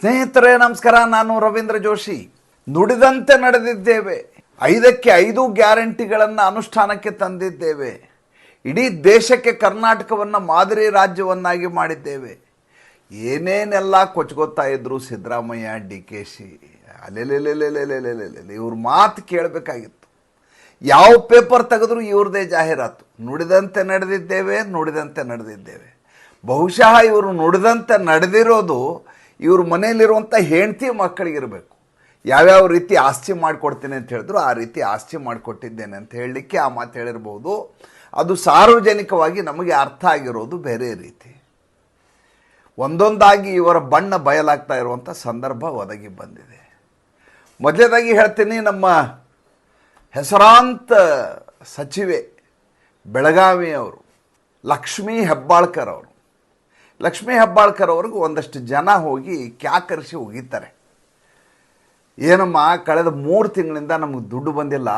ಸ್ನೇಹಿತರೇ, ನಮಸ್ಕಾರ. ನಾನು ರವೀಂದ್ರ ಜೋಶಿ. ನುಡಿದಂತೆ ನಡೆದಿದ್ದೇವೆ. ಐದಕ್ಕೆ ಐದು ಗ್ಯಾರಂಟಿಗಳನ್ನು ಅನುಷ್ಠಾನಕ್ಕೆ ತಂದಿದ್ದೇವೆ. ಇಡೀ ದೇಶಕ್ಕೆ ಕರ್ನಾಟಕವನ್ನು ಮಾದರಿ ರಾಜ್ಯವನ್ನಾಗಿ ಮಾಡಿದ್ದೇವೆ. ಏನೇನೆಲ್ಲ ಕೊಚ್ಕೋತಾ ಇದ್ರು ಸಿದ್ದರಾಮಯ್ಯ, ಡಿ ಕೆ ಶಿ? ಅಲೆಲೆಲೆಲೆಲೆಲೆಲೆಲೆ ಇವ್ರ ಮಾತು ಕೇಳಬೇಕಾಗಿತ್ತು. ಯಾವ ಪೇಪರ್ ತೆಗೆದ್ರು ಇವ್ರದೇ ಜಾಹೀರಾತು. ನುಡಿದಂತೆ ನಡೆದಿದ್ದೇವೆ ನುಡಿದಂತೆ ನಡೆದಿದ್ದೇವೆ. ಬಹುಶಃ ಇವರು ನುಡಿದಂತೆ ನಡೆದಿರೋದು ಇವ್ರ ಮನೆಯಲ್ಲಿರುವಂಥ ಹೆಂಡತಿ ಮಕ್ಕಳಿಗಿರಬೇಕು ಯಾವ್ಯಾವ ರೀತಿ ಆಸ್ತಿ ಮಾಡಿಕೊಡ್ತೀನಿ ಅಂತ ಹೇಳಿದ್ರು ಆ ರೀತಿ ಆಸ್ತಿ ಮಾಡಿಕೊಟ್ಟಿದ್ದೇನೆ ಅಂತ ಹೇಳಲಿಕ್ಕೆ ಆ ಮಾತು ಹೇಳಿರ್ಬೋದು. ಅದು ಸಾರ್ವಜನಿಕವಾಗಿ ನಮಗೆ ಅರ್ಥ ಆಗಿರೋದು ಬೇರೆ ರೀತಿ. ಒಂದೊಂದಾಗಿ ಇವರ ಬಣ್ಣ ಬಯಲಾಗ್ತಾ ಇರುವಂಥ ಸಂದರ್ಭ ಒದಗಿ ಬಂದಿದೆ. ಮೊದಲನೇದಾಗಿ ಹೇಳ್ತೀನಿ, ನಮ್ಮ ಹೆಸರಾಂತ ಸಚಿವೆ ಬೆಳಗಾವಿಯವರು, ಲಕ್ಷ್ಮೀ ಹೆಬ್ಬಾಳ್ಕರ್ ಅವರು ಲಕ್ಷ್ಮೀ ಹೆಬ್ಬಾಳ್ಕರ್ ಅವ್ರಿಗೂ ಒಂದಷ್ಟು ಜನ ಹೋಗಿ ಕ್ಯಾಕರಿಸಿ ಹೋಗಿದ್ದಾರೆ ಏನಮ್ಮ, ಕಳೆದ ಮೂರು ತಿಂಗಳಿಂದ ನಮಗೆ ದುಡ್ಡು ಬಂದಿಲ್ಲ.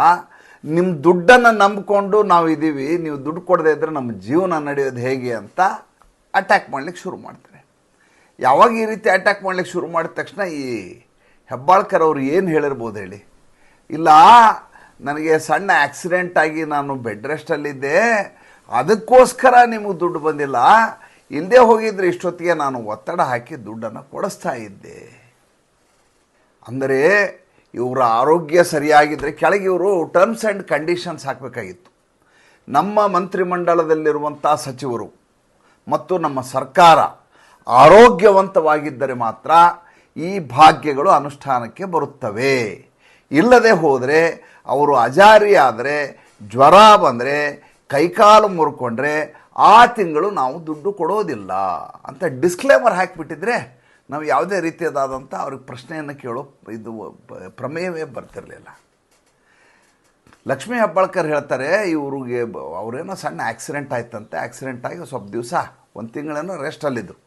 ನಿಮ್ಮ ದುಡ್ಡನ್ನು ನಂಬಿಕೊಂಡು ನಾವು ಇದ್ದೀವಿ ನೀವು ದುಡ್ಡು ಕೊಡದೇ ಇದ್ದರೆ ನಮ್ಮ ಜೀವನ ನಡೆಯೋದು ಹೇಗೆ ಅಂತ ಅಟ್ಯಾಕ್ ಮಾಡ್ಲಿಕ್ಕೆ ಶುರು ಮಾಡ್ತಾರೆ. ಯಾವಾಗ ಈ ರೀತಿ ಅಟ್ಯಾಕ್ ಮಾಡ್ಲಿಕ್ಕೆ ಶುರು ಮಾಡಿದ ತಕ್ಷಣ ಈ ಹೆಬ್ಬಾಳ್ಕರ್ ಅವರು ಏನು ಹೇಳಿರ್ಬೋದು ಹೇಳಿ. ಇಲ್ಲ, ನನಗೆ ಸಣ್ಣ ಆಕ್ಸಿಡೆಂಟ್ ಆಗಿ ನಾನು ಬೆಡ್ ರೆಸ್ಟಲ್ಲಿದ್ದೆ ಅದಕ್ಕೋಸ್ಕರ ನಿಮಗೆ ದುಡ್ಡು ಬಂದಿಲ್ಲ. ಇಲ್ಲದೆ ಹೋಗಿದ್ರೆ ಇಷ್ಟೊತ್ತಿಗೆ ನಾನು ಒತ್ತಡ ಹಾಕಿ ದುಡ್ಡನ್ನು ಕೊಡಿಸ್ತಾ ಇದ್ದೆ. ಅಂದರೆ ಇವರ ಆರೋಗ್ಯ ಸರಿಯಾಗಿದ್ದರೆ ಕೆಳಗೆ ಇವರು ಟರ್ಮ್ಸ್ ಆ್ಯಂಡ್ ಕಂಡೀಷನ್ಸ್ ಹಾಕಬೇಕಾಗಿತ್ತು. ನಮ್ಮ ಮಂತ್ರಿಮಂಡಲದಲ್ಲಿರುವಂಥ ಸಚಿವರು ಮತ್ತು ನಮ್ಮ ಸರ್ಕಾರ ಆರೋಗ್ಯವಂತವಾಗಿದ್ದರೆ ಮಾತ್ರ ಈ ಭಾಗ್ಯಗಳು ಅನುಷ್ಠಾನಕ್ಕೆ ಬರುತ್ತವೆ. ಇಲ್ಲದೆ ಹೋದರೆ ಅವರು ಅಜಾರಿ ಆದರೆ ಜ್ವರ ಬಂದರೆ ಕೈಕಾಲು ಮುರ್ಕೊಂಡ್ರೆ ಆ ತಿಂಗಳು ನಾವು ದುಡ್ಡು ಕೊಡೋದಿಲ್ಲ ಅಂತ ಡಿಸ್ಕ್ಲೇಮರ್ ಹಾಕಿಬಿಟ್ಟಿದ್ರೆ ನಾವು ಯಾವುದೇ ರೀತಿಯದಾದಂಥ ಅವ್ರಿಗೆ ಪ್ರಶ್ನೆಯನ್ನು ಕೇಳೋ ಇದು ಪ್ರಮೇಯವೇ ಬರ್ತಿರಲಿಲ್ಲ. ಲಕ್ಷ್ಮೀ ಹೆಬ್ಬಾಳ್ಕರ್ ಹೇಳ್ತಾರೆ, ಇವ್ರಿಗೆ ಅವರೇನೋ ಸಣ್ಣ ಆಕ್ಸಿಡೆಂಟ್ ಆಯ್ತಂತೆ ಆಕ್ಸಿಡೆಂಟ್ ಆಗಿ ಸ್ವಲ್ಪ ದಿವಸ ಒಂದು ತಿಂಗಳೇನೋ ರೆಸ್ಟಲ್ಲಿದ್ದರು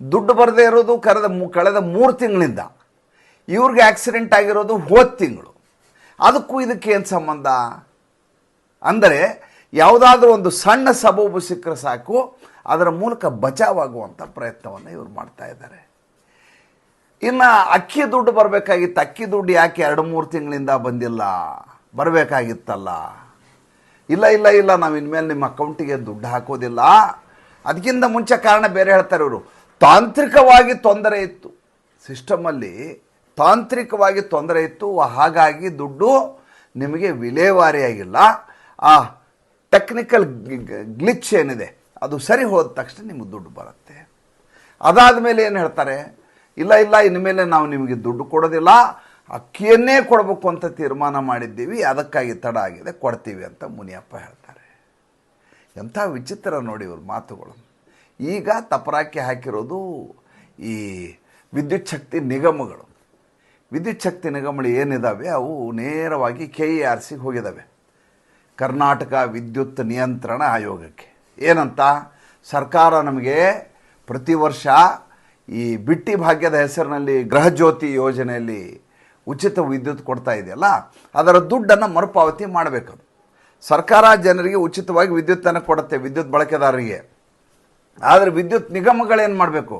ದುಡ್ಡು ಬರದೇ ಇರೋದು ಕರೆದ ಮು, ಕಳೆದ ಮೂರು ತಿಂಗಳಿಂದ. ಇವ್ರಿಗೆ ಆಕ್ಸಿಡೆಂಟ್ ಆಗಿರೋದು ಹೋದ ತಿಂಗಳು. ಅದಕ್ಕೂ ಇದಕ್ಕೆ ಏನು ಸಂಬಂಧ? ಅಂದರೆ ಯಾವುದಾದ್ರೂ ಒಂದು ಸಣ್ಣ ಸಬೂಬು ಸಿಕ್ಕರೆ ಸಾಕು, ಅದರ ಮೂಲಕ ಬಚಾವಾಗುವಂಥ ಪ್ರಯತ್ನವನ್ನು ಇವರು ಮಾಡ್ತಾ ಇದ್ದಾರೆ. ಇನ್ನು ಅಕ್ಕಿ ದುಡ್ಡು ಬರಬೇಕಾಗಿತ್ತು, ಅಕ್ಕಿ ದುಡ್ಡು ಯಾಕೆ ಎರಡು ಮೂರು ತಿಂಗಳಿಂದ ಬಂದಿಲ್ಲ? ಬರಬೇಕಾಗಿತ್ತಲ್ಲ? ಇಲ್ಲ ಇಲ್ಲ ಇಲ್ಲ, ನಾವು ಇನ್ಮೇಲೆ ನಿಮ್ಮ ಅಕೌಂಟಿಗೆ ದುಡ್ಡು ಹಾಕೋದಿಲ್ಲ. ಅದಕ್ಕಿಂತ ಮುಂಚೆ ಕಾರಣ ಬೇರೆ ಹೇಳ್ತಾರೆ ಇವರು. ತಾಂತ್ರಿಕವಾಗಿ ತೊಂದರೆ ಇತ್ತು. ಸಿಸ್ಟಮಲ್ಲಿ ತಾಂತ್ರಿಕವಾಗಿ ತೊಂದರೆ ಇತ್ತು, ಹಾಗಾಗಿ ದುಡ್ಡು ನಿಮಗೆ ವಿಲೇವಾರಿಯಾಗಿಲ್ಲ. ಆ ಟೆಕ್ನಿಕಲ್ ಗ್ಲಿಚ್ ಏನಿದೆ, ಅದು ಸರಿ ಹೋದ ತಕ್ಷಣ ನಿಮಗೆ ದುಡ್ಡು ಬರುತ್ತೆ. ಅದಾದ ಮೇಲೆ ಏನು ಹೇಳ್ತಾರೆ, ಇಲ್ಲ ಇಲ್ಲ, ಇನ್ಮೇಲೆ ನಾವು ನಿಮಗೆ ದುಡ್ಡು ಕೊಡೋದಿಲ್ಲ, ಅಕ್ಕಿಯನ್ನೇ ಕೊಡಬೇಕು ಅಂತ ತೀರ್ಮಾನ ಮಾಡಿದ್ದೀವಿ, ಅದಕ್ಕಾಗಿ ತಡ ಆಗಿದೆ, ಕೊಡ್ತೀವಿ ಅಂತ ಮುನಿಯಪ್ಪ ಹೇಳ್ತಾರೆ. ಎಂಥ ವಿಚಿತ್ರ ನೋಡಿ ಇವ್ರ ಮಾತುಗಳು. ಈಗ ತಪರಾಕಿ ಹಾಕಿರೋದು ಈ ವಿದ್ಯುತ್ ಶಕ್ತಿ ನಿಗಮಗಳು. ವಿದ್ಯುತ್ ಶಕ್ತಿ ನಿಗಮಗಳು ಏನಿದ್ದಾವೆ ಅವು ನೇರವಾಗಿ ಕೆ ಇ ಆರ್ ಸಿಗೆ ಹೋಗಿದ್ದಾವೆ ಕರ್ನಾಟಕ ವಿದ್ಯುತ್ ನಿಯಂತ್ರಣ ಆಯೋಗಕ್ಕೆ. ಏನಂತ? ಸರ್ಕಾರ ನಮಗೆ ಪ್ರತಿ ವರ್ಷ ಈ ಬಿಟ್ಟಿ ಭಾಗ್ಯದ ಹೆಸರಿನಲ್ಲಿ ಗೃಹಜ್ಯೋತಿ ಯೋಜನೆಯಲ್ಲಿ ಉಚಿತ ವಿದ್ಯುತ್ ಕೊಡ್ತಾ ಇದೆಯಲ್ಲ, ಅದರ ದುಡ್ಡನ್ನು ಮರುಪಾವತಿ ಮಾಡಬೇಕದು ಸರ್ಕಾರ ಜನರಿಗೆ ಉಚಿತವಾಗಿ ವಿದ್ಯುತ್ತನ್ನು ಕೊಡುತ್ತೆ ವಿದ್ಯುತ್ ಬಳಕೆದಾರರಿಗೆ. ಆದರೆ ವಿದ್ಯುತ್ ನಿಗಮಗಳೇನು ಮಾಡಬೇಕು?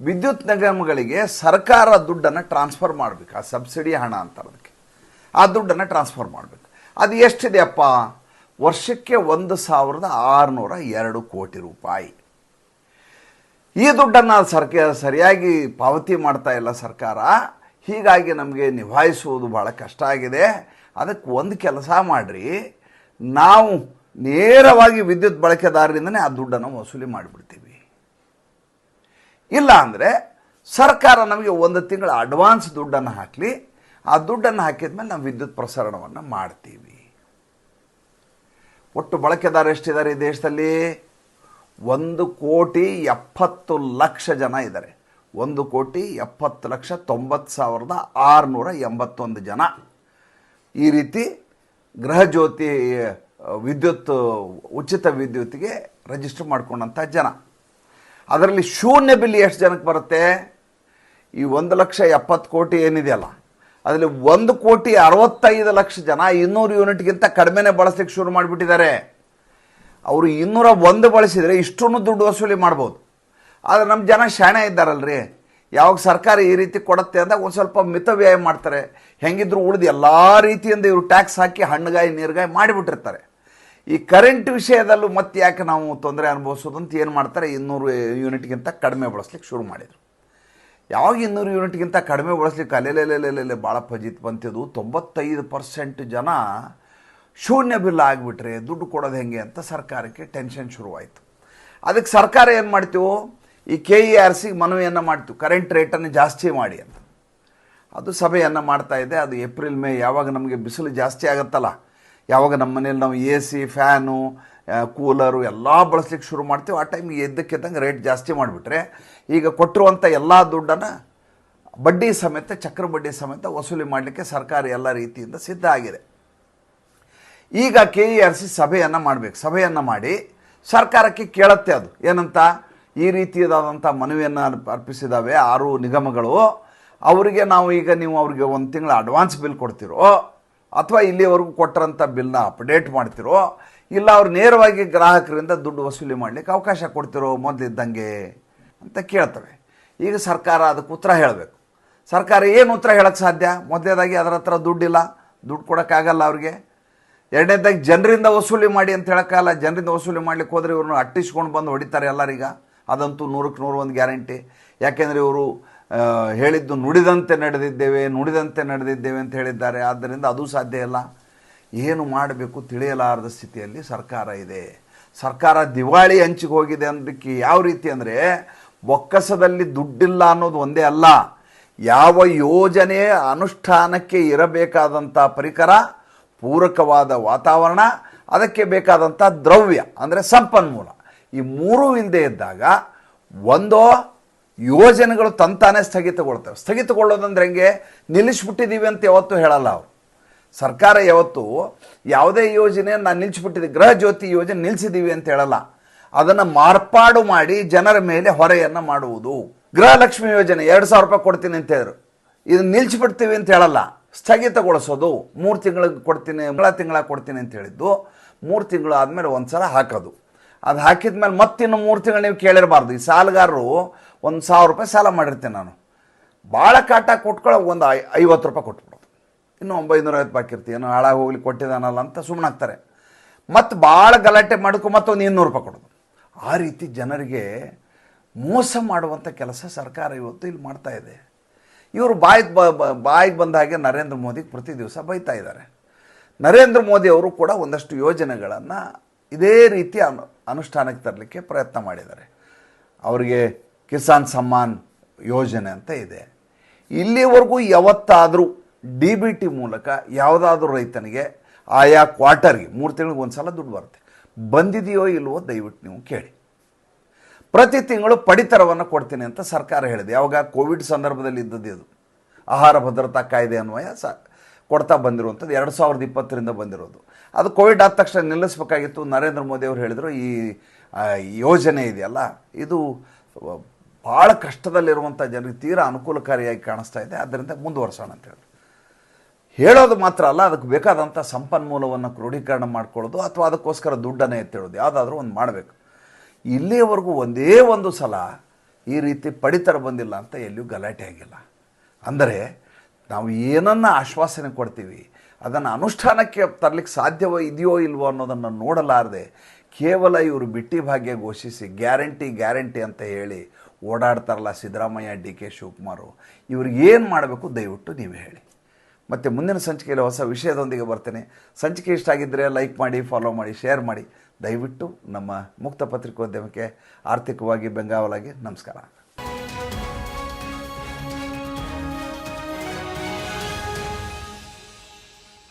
ವಿದ್ಯುತ್ ನಿಗಮಗಳಿಗೆ ಸರ್ಕಾರ ದುಡ್ಡನ್ನು ಟ್ರಾನ್ಸ್ಫರ್ ಮಾಡಬೇಕು, ಆ ಸಬ್ಸಿಡಿ ಹಣ ಅಂತ ಅದಕ್ಕೆ ಆ ದುಡ್ಡನ್ನು ಟ್ರಾನ್ಸ್ಫರ್ ಮಾಡಬೇಕು. ಅದು ಎಷ್ಟಿದೆಯಪ್ಪ ವರ್ಷಕ್ಕೆ ಒಂದು ಸಾವಿರದ ಆರುನೂರ ಎರಡು ಕೋಟಿ ರೂಪಾಯಿ. ಈ ದುಡ್ಡನ್ನು ಸರ್ಕಾರ ಸರಿಯಾಗಿ ಪಾವತಿ ಮಾಡ್ತಾ ಇಲ್ಲ ಸರ್ಕಾರ. ಹೀಗಾಗಿ ನಮಗೆ ನಿಭಾಯಿಸುವುದು ಭಾಳ ಕಷ್ಟ ಆಗಿದೆ. ಅದಕ್ಕೆ ಒಂದು ಕೆಲಸ ಮಾಡಿರಿ. ನಾವು ನೇರವಾಗಿ ವಿದ್ಯುತ್ ಬಳಕೆದಾರರಿಂದನೇ ಆ ದುಡ್ಡನ್ನು ವಸೂಲಿ ಮಾಡಿಬಿಡ್ತೀವಿ. ಇಲ್ಲ ಅಂದರೆ ಸರ್ಕಾರ ನಮಗೆ ಒಂದು ತಿಂಗಳ ಅಡ್ವಾನ್ಸ್ ದುಡ್ಡನ್ನು ಹಾಕಲಿ. ಆ ದುಡ್ಡನ್ನು ಹಾಕಿದ ಮೇಲೆ ನಾವು ವಿದ್ಯುತ್ ಪ್ರಸರಣವನ್ನು ಮಾಡ್ತೀವಿ. ಒಟ್ಟು ಬಳಕೆದಾರ ಎಷ್ಟಿದ್ದಾರೆ ಈ ದೇಶದಲ್ಲಿ? ಒಂದು ಕೋಟಿ ಎಪ್ಪತ್ತು ಲಕ್ಷ ಜನ ಇದ್ದಾರೆ. ಒಂದು ಕೋಟಿ ಎಪ್ಪತ್ತು ಲಕ್ಷ ತೊಂಬತ್ತು ಸಾವಿರದ ಆರುನೂರ ಎಂಬತ್ತೊಂದು ಜನ. ಈ ರೀತಿ ಗೃಹಜ್ಯೋತಿ ವಿದ್ಯುತ್, ಉಚಿತ ವಿದ್ಯುತ್ಗೆ ರಿಜಿಸ್ಟರ್ ಮಾಡ್ಕೊಂಡಂಥ ಜನ. ಅದರಲ್ಲಿ ಶೂನ್ಯ ಬಿಲ್ ಎಷ್ಟು ಜನಕ್ಕೆ ಬರುತ್ತೆ? ಈ ಒಂದು ಲಕ್ಷ ಎಪ್ಪತ್ತು ಕೋಟಿ ಏನಿದೆಯಲ್ಲ ಅದರಲ್ಲಿ ಒಂದು ಕೋಟಿ ಅರವತ್ತೈದು ಲಕ್ಷ ಜನ ಇನ್ನೂರು ಯೂನಿಟ್ಗಿಂತ ಕಡಿಮೆನೆ ಬಳಸಲಿಕ್ಕೆ ಶುರು ಮಾಡಿಬಿಟ್ಟಿದ್ದಾರೆ. ಅವರು ಇನ್ನೂರ ಒಂದು ಬಳಸಿದರೆ ಇಷ್ಟನ್ನು ದುಡ್ಡು ವಸೂಲಿ ಮಾಡ್ಬೋದು. ಆದರೆ ನಮ್ಮ ಜನ ಶಾಣೆ ಇದ್ದಾರಲ್ರಿ. ಯಾವಾಗ ಸರ್ಕಾರ ಈ ರೀತಿ ಕೊಡುತ್ತೆ ಅಂದಾಗ ಒಂದು ಸ್ವಲ್ಪ ಮಿತವ್ಯಯ ಮಾಡ್ತಾರೆ. ಹೆಂಗಿದ್ರು ಉಳಿದು ಎಲ್ಲ ರೀತಿಯಿಂದ ಇವರು ಟ್ಯಾಕ್ಸ್ ಹಾಕಿ ಹಣ್ಣುಗಾಯಿ, ನೀರುಗಾಯಿ ಮಾಡಿಬಿಟ್ಟಿರ್ತಾರೆ. ಈ ಕರೆಂಟ್ ವಿಷಯದಲ್ಲೂ ಮತ್ತೆ ಯಾಕೆ ನಾವು ತೊಂದರೆ ಅನುಭವಿಸೋದು ಅಂತ ಏನು ಮಾಡ್ತಾರೆ? ಇನ್ನೂರು ಯೂನಿಟ್ಗಿಂತ ಕಡಿಮೆ ಬಳಸ್ಲಿಕ್ಕೆ ಶುರು ಮಾಡಿದರು. ಯಾವಾಗ ಇನ್ನೂರು ಯೂನಿಟ್ಗಿಂತ ಕಡಿಮೆ ಬಳಸ್ಲಿಕ್ಕೆ ಅಲೆಲೆಲೆಲೆಲೆ ಭಾಳ ಫಜಿತ್ ಬಂತಿದ್ದು ತೊಂಬತ್ತೈದು ಪರ್ಸೆಂಟ್ ಜನ ಶೂನ್ಯ ಬಿಲ್ ಆಗಿಬಿಟ್ರೆ ದುಡ್ಡು ಕೊಡೋದು ಹೆಂಗೆ ಅಂತ ಸರ್ಕಾರಕ್ಕೆ ಟೆನ್ಷನ್ ಶುರುವಾಯಿತು. ಅದಕ್ಕೆ ಸರ್ಕಾರ ಏನು ಮಾಡ್ತೀವೋ? ಈ ಕೆ ಇ ಆರ್ ಸಿಗೆ ಮನವಿಯನ್ನು ಮಾಡ್ತೀವಿ. ಕರೆಂಟ್ ರೇಟನ್ನು ಜಾಸ್ತಿ ಮಾಡಿ ಅಂತ. ಅದು ಸಭೆಯನ್ನು ಮಾಡ್ತಾ ಇದೆ. ಅದು ಏಪ್ರಿಲ್ ಮೇ ಯಾವಾಗ ನಮಗೆ ಬಿಸಿಲು ಜಾಸ್ತಿ ಆಗುತ್ತಲ್ಲ? ಯಾವಾಗ ನಮ್ಮ ಮನೇಲಿ ನಾವು ಎ ಸಿ ಫ್ಯಾನು ಕೂಲರು ಎಲ್ಲ ಬಳಸ್ಲಿಕ್ಕೆ ಶುರು ಮಾಡ್ತೀವಿ. ಆ ಟೈಮಿಗೆ ಎದ್ದಕ್ಕೆದ್ದಂಗೆ ರೇಟ್ ಜಾಸ್ತಿ ಮಾಡಿಬಿಟ್ರೆ, ಈಗ ಕೊಟ್ಟಿರುವಂಥ ಎಲ್ಲ ದುಡ್ಡನ್ನು ಬಡ್ಡಿ ಸಮೇತ, ಚಕ್ರ ಬಡ್ಡಿ ಸಮೇತ ವಸೂಲಿ ಮಾಡಲಿಕ್ಕೆ ಸರ್ಕಾರ ಎಲ್ಲ ರೀತಿಯಿಂದ ಸಿದ್ಧ ಆಗಿದೆ. ಈಗ ಕೆ ಇ ಆರ್ ಸಿ ಸಭೆಯನ್ನು ಮಾಡಬೇಕು. ಸಭೆಯನ್ನು ಮಾಡಿ ಸರ್ಕಾರಕ್ಕೆ ಕೇಳತ್ತೆ ಅದು. ಏನಂತ? ಈ ರೀತಿಯಾದಂಥ ಮನವಿಯನ್ನು ಅರ್ಪ- ಅರ್ಪಿಸಿದಾವೆ ಆರು ನಿಗಮಗಳು. ಅವರಿಗೆ ನಾವು ಈಗ ನೀವು ಅವ್ರಿಗೆ ಒಂದು ತಿಂಗಳ ಅಡ್ವಾನ್ಸ್ ಬಿಲ್ ಕೊಡ್ತಿರೋ ಅಥವಾ ಇಲ್ಲಿವರೆಗೂ ಕೊಟ್ಟರಂಥ ಬಿಲ್ನ ಅಪ್ಡೇಟ್ ಮಾಡ್ತಿರೋ, ಇಲ್ಲ ಅವ್ರು ನೇರವಾಗಿ ಗ್ರಾಹಕರಿಂದ ದುಡ್ಡು ವಸೂಲಿ ಮಾಡಲಿಕ್ಕೆ ಅವಕಾಶ ಕೊಡ್ತಿರೋ ಮೊದಲಿದ್ದಂಗೆ ಅಂತ ಕೇಳ್ತವೆ. ಈಗ ಸರ್ಕಾರ ಅದಕ್ಕೆ ಉತ್ತರ ಹೇಳಬೇಕು. ಸರ್ಕಾರ ಏನು ಉತ್ತರ ಹೇಳೋಕ್ಕೆ ಸಾಧ್ಯ? ಮೊದಲೇದಾಗಿ ಅದರ ಹತ್ರ ದುಡ್ಡಿಲ್ಲ, ದುಡ್ಡು ಕೊಡೋಕ್ಕಾಗಲ್ಲ ಅವ್ರಿಗೆ. ಎರಡನೇದಾಗಿ ಜನರಿಂದ ವಸೂಲಿ ಮಾಡಿ ಅಂತ ಹೇಳೋಕ್ಕಾಗಲ್ಲ, ಜನರಿಂದ ವಸೂಲಿ ಮಾಡ್ಲಿಕ್ಕೆ ಹೋದರೆ ಇವ್ರನ್ನ ಅಟ್ಟಿಸ್ಕೊಂಡು ಬಂದು ಹೊಡಿತಾರೆ ಎಲ್ಲರಿಗ. ಅದಂತೂ ನೂರಕ್ಕೆ ನೂರು ಒಂದು ಗ್ಯಾರಂಟಿ. ಯಾಕೆಂದರೆ ಇವರು ಹೇಳಿದ್ದು ನುಡಿದಂತೆ ನಡೆದಿದ್ದೇವೆ ನುಡಿದಂತೆ ನಡೆದಿದ್ದೇವೆ ಅಂತ ಹೇಳಿದ್ದಾರೆ. ಆದ್ದರಿಂದ ಅದು ಸಾಧ್ಯ ಇಲ್ಲ. ಏನು ಮಾಡಬೇಕು ತಿಳಿಯಲಾರದ ಸ್ಥಿತಿಯಲ್ಲಿ ಸರ್ಕಾರ ಇದೆ. ಸರ್ಕಾರ ದಿವಾಳಿ ಹಂಚಿಗೆ ಹೋಗಿದೆ ಅಂದಕ್ಕೆ ಯಾವ ರೀತಿ ಅಂದರೆ ಒಕ್ಕಸದಲ್ಲಿ ದುಡ್ಡಿಲ್ಲ ಅನ್ನೋದು ಒಂದೇ ಅಲ್ಲ. ಯಾವ ಯೋಜನೆ ಅನುಷ್ಠಾನಕ್ಕೆ ಇರಬೇಕಾದಂಥ ಪರಿಕರ, ಪೂರಕವಾದ ವಾತಾವರಣ, ಅದಕ್ಕೆ ಬೇಕಾದಂಥ ದ್ರವ್ಯ, ಅಂದರೆ ಸಂಪನ್ಮೂಲ ಈ ಮೂರೂ ಹಿಂದೆ ಇದ್ದಾಗ ಒಂದೋ ಯೋಜನೆಗಳು ತಂತಾನೆ ಸ್ಥಗಿತಗೊಳ್ತವೆ. ಸ್ಥಗಿತಗೊಳ್ಳೋದಂದ್ರೆ ಹೆಂಗೆ? ನಿಲ್ಲಿಸ್ಬಿಟ್ಟಿದ್ದೀವಿ ಅಂತ ಯಾವತ್ತೂ ಹೇಳಲ್ಲ ಅವರು. ಸರ್ಕಾರ ಯಾವತ್ತು ಯಾವುದೇ ಯೋಜನೆ ನಾನು ನಿಲ್ಲಿಸ್ಬಿಟ್ಟಿದ್ದೆ ಗೃಹ ಜ್ಯೋತಿ ಯೋಜನೆ ನಿಲ್ಲಿಸಿದ್ದೀವಿ ಅಂತ ಹೇಳಲ್ಲ. ಅದನ್ನು ಮಾರ್ಪಾಡು ಮಾಡಿ ಜನರ ಮೇಲೆ ಹೊರೆಯನ್ನು ಮಾಡುವುದು. ಗೃಹಲಕ್ಷ್ಮಿ ಯೋಜನೆ ಎರಡು ಸಾವಿರ ರೂಪಾಯಿ ಕೊಡ್ತೀನಿ ಅಂತ ಹೇಳಿದ್ರು. ಇದನ್ನು ನಿಲ್ಲಿಸ್ಬಿಡ್ತೀವಿ ಅಂತ ಹೇಳಲ್ಲ. ಸ್ಥಗಿತಗೊಳಿಸೋದು. ಮೂರು ತಿಂಗಳಿಗೆ ಕೊಡ್ತೀನಿ ತಿಂಗಳ ತಿಂಗಳ ಕೊಡ್ತೀನಿ ಅಂತ ಹೇಳಿದ್ದು. ಮೂರು ತಿಂಗಳು ಆದಮೇಲೆ ಒಂದು ಸಲ ಹಾಕೋದು. ಅದು ಹಾಕಿದ ಮೇಲೆ ಮತ್ತಿನ್ನು ಮೂರು ತಿಂಗಳು ನೀವು ಕೇಳಿರಬಾರ್ದು. ಈ ಸಾಲಗಾರರು ಒಂದು ಸಾವಿರ ರೂಪಾಯಿ ಸಾಲ ಮಾಡಿರ್ತೀನಿ ನಾನು. ಭಾಳ ಕಾಟ ಕೊಟ್ಕೊಳ್ಳೋ ಒಂದು ಐ, ಐವತ್ತು ರೂಪಾಯಿ ಕೊಟ್ಬಿಡೋದು. ಇನ್ನು ಒಂಬೈನೂರ ಐವತ್ತು ಬಾಕಿ ಇರ್ತೀವಿ ಏನೋ ಹಾಳಾಗಿ ಹೋಗ್ಲಿ ಕೊಟ್ಟಿದ್ದಾನಲ್ಲ ಅಂತ ಸುಮ್ಮನಾಗ್ತಾರೆ ಮತ್ತು ಭಾಳ ಗಲಾಟೆ ಮಾಡ್ಕೊ ಮತ್ತೊಂದು ಇನ್ನೂರು ರೂಪಾಯಿ ಕೊಡೋದು. ಆ ರೀತಿ ಜನರಿಗೆ ಮೋಸ ಮಾಡುವಂಥ ಕೆಲಸ ಸರ್ಕಾರ ಇವತ್ತು ಇಲ್ಲಿ ಮಾಡ್ತಾ ಇದೆ. ಇವರು ಬಾಯಿಗೆ ಬಾಯಿಗೆ ಬಂದ ಹಾಗೆ ನರೇಂದ್ರ ಮೋದಿಗೆ ಪ್ರತಿ ದಿವಸ ಬೈತಾ ಇದ್ದಾರೆ ನರೇಂದ್ರ ಮೋದಿ ಅವರು ಕೂಡ ಒಂದಷ್ಟು ಯೋಜನೆಗಳನ್ನು ಇದೇ ರೀತಿ ಅನು, ಅನುಷ್ಠಾನಕ್ಕೆ ತರಲಿಕ್ಕೆ ಪ್ರಯತ್ನ ಮಾಡಿದ್ದಾರೆ. ಅವರಿಗೆ ಕಿಸಾನ್ ಸಮ್ಮಾನ್ ಯೋಜನೆ ಅಂತ ಇದೆ. ಇಲ್ಲಿವರೆಗೂ ಯಾವತ್ತಾದರೂ ಡಿ ಬಿ ಟಿ ಮೂಲಕ ಯಾವುದಾದ್ರೂ ರೈತನಿಗೆ ಆಯಾ ಕ್ವಾರ್ಟರ್ಗೆ ಮೂರು ತಿಂಗಳಿಗೆ ಒಂದು ಸಲ ದುಡ್ಡು ಬರುತ್ತೆ. ಬಂದಿದೆಯೋ ಇಲ್ವೋ ದಯವಿಟ್ಟು ನೀವು ಕೇಳಿ. ಪ್ರತಿ ತಿಂಗಳು ಪಡಿತರವನ್ನು ಕೊಡ್ತೀನಿ ಅಂತ ಸರ್ಕಾರ ಹೇಳಿದೆ. ಯಾವಾಗ ಕೋವಿಡ್ ಸಂದರ್ಭದಲ್ಲಿ ಇದ್ದದ್ದು ಇದು. ಆಹಾರ ಭದ್ರತಾ ಕಾಯ್ದೆ ಅನ್ವಯ ಸ ಕೊಡ್ತಾ ಬಂದಿರುವಂಥದ್ದು, ಎರಡು ಸಾವಿರದ ಇಪ್ಪತ್ತರಿಂದ ಬಂದಿರೋದು. ಅದು ಕೋವಿಡ್ ಆದ ತಕ್ಷಣ ನಿಲ್ಲಿಸಬೇಕಾಗಿತ್ತು. ನರೇಂದ್ರ ಮೋದಿ ಅವರು ಹೇಳಿದರು, ಈ ಯೋಜನೆ ಇದೆಯಲ್ಲ, ಇದು ಭಾಳ ಕಷ್ಟದಲ್ಲಿರುವಂಥ ಜನರಿಗೆ ತೀರಾ ಅನುಕೂಲಕಾರಿಯಾಗಿ ಕಾಣಿಸ್ತಾ ಇದೆ. ಆದ್ದರಿಂದ ಮುಂದುವರ್ಸೋಣ ಅಂತ ಹೇಳಿ. ಹೇಳೋದು ಮಾತ್ರ ಅಲ್ಲ, ಅದಕ್ಕೆ ಬೇಕಾದಂಥ ಸಂಪನ್ಮೂಲವನ್ನು ಕ್ರೋಢೀಕರಣ ಮಾಡ್ಕೊಳ್ಳೋದು ಅಥವಾ ಅದಕ್ಕೋಸ್ಕರ ದುಡ್ಡನ್ನೇ ಎತ್ತಿಡೋದು. ಯಾವುದಾದ್ರೂ ಒಂದು ಮಾಡಬೇಕು. ಇಲ್ಲಿಯವರೆಗೂ ಒಂದೇ ಒಂದು ಸಲ ಈ ರೀತಿ ಪಡಿತರ ಬಂದಿಲ್ಲ ಅಂತ ಎಲ್ಲಿಯೂ ಗಲಾಟೆ ಆಗಿಲ್ಲ. ಅಂದರೆ ನಾವು ಏನನ್ನು ಆಶ್ವಾಸನೆ ಕೊಡ್ತೀವಿ, ಅದನ್ನು ಅನುಷ್ಠಾನಕ್ಕೆ ತರಲಿಕ್ಕೆ ಸಾಧ್ಯವೋ ಇದೆಯೋ ಇಲ್ವೋ ಅನ್ನೋದನ್ನು ನೋಡಲಾರದೆ ಕೇವಲ ಇವರು ಬಿಟ್ಟಿ ಭಾಗ್ಯ ಘೋಷಿಸಿ ಗ್ಯಾರಂಟಿ ಗ್ಯಾರಂಟಿ ಅಂತ ಹೇಳಿ ಓಡಾಡ್ತಾರಲ್ಲ ಸಿದ್ದರಾಮಯ್ಯ ಡಿ ಕೆ ಶಿವಕುಮಾರು. ಇವ್ರಿಗೆ ಏನು ಮಾಡಬೇಕು ದಯವಿಟ್ಟು ನೀವು ಹೇಳಿ. ಮತ್ತು ಮುಂದಿನ ಸಂಚಿಕೆಯಲ್ಲಿ ಹೊಸ ವಿಷಯದೊಂದಿಗೆ ಬರ್ತೇನೆ. ಸಂಚಿಕೆ ಇಷ್ಟ ಆಗಿದ್ದರೆ ಲೈಕ್ ಮಾಡಿ ಫಾಲೋ ಮಾಡಿ ಶೇರ್ ಮಾಡಿ. ದಯವಿಟ್ಟು ನಮ್ಮ ಮುಕ್ತ ಪತ್ರಿಕೋದ್ಯಮಕ್ಕೆ ಆರ್ಥಿಕವಾಗಿ ಬೆಂಗಾವಲಾಗಿ ನಮಸ್ಕಾರ.